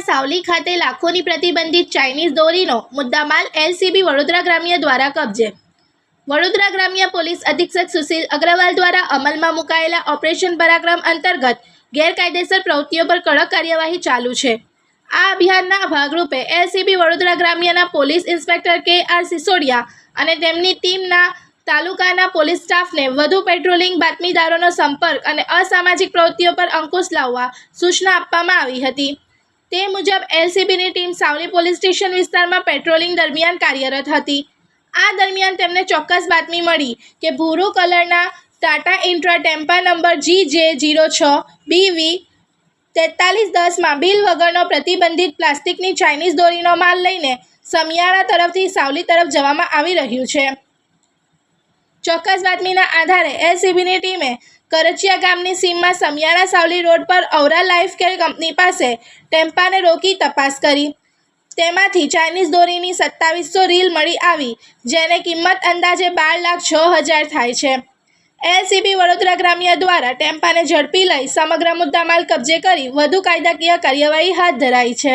સાવલી ખાતે લાખોની પ્રતિબંધિત ચાઇનીઝ દોરીનો મુદ્દામાલ એલસીબી વડોદરા ગ્રામ્ય દ્વારા કબજે. વડોદરા ગ્રામ્ય પોલીસ અધિક્ષક સુશીલ અગ્રવાલ દ્વારા અમલમાં મુકાયેલા ઓપરેશન પરાક્રમ અંતર્ગત ગેરકાયદેસર પ્રવૃત્તિઓ પર કડક કાર્યવાહી ચાલુ છે. આ અભિયાનના ભાગરૂપે LCB Vadodara ગ્રામ્યના police inspector K R Sisodia અને તેમની ટીમના તાલુકાના પોલીસ સ્ટાફને વધુ પેટ્રોલિંગ બાતમીદારોનો સંપર્ક અને અસામાજિક પ્રવૃત્તિઓ પર અંકુશ લાવવા સૂચના આપવામાં આવી હતી. તે મુજબ, એલસીબીની ટીમ સાવલી પોલીસ સ્ટેશન વિસ્તારમાં પેટ્રોલિંગ દરમિયાન કાર્યરત હતી. આ દરમિયાન તેમને ચોક્કસ બાતમી મળી કે ભૂરો કલરના ટાટા ઇન્ટ્રા ટેમ્પા નંબર જી જે જીરો છ બીવી તેતાલીસ દસમાં બિલ વગરનો પ્રતિબંધિત પ્લાસ્ટિકની ચાઇનીઝ દોરીનો માલ લઈને સમિયાળા તરફથી સાવલી તરફ જવામાં આવી રહ્યું છે. ચોક્કસ બાતમીના આધારે એલસીબીની ટીમે કરચિયા ગામની સીમમાં સમિયારા સાવલી રોડ પર ઔરા લાઇફ કેર કંપની પાસે ટેમ્પાને રોકી તપાસ કરી. તેમાંથી ચાઇનીઝ દોરીની સત્તાવીસો રીલ મળી આવી, જેને કિંમત અંદાજે બાર લાખ છ હજાર થાય છે. એલસીબી વડોદરા ગ્રામ્ય દ્વારા ટેમ્પાને ઝડપી લઈ સમગ્ર મુદ્દામાલ કબજે કરી વધુ કાયદાકીય કાર્યવાહી હાથ ધરાઈ છે.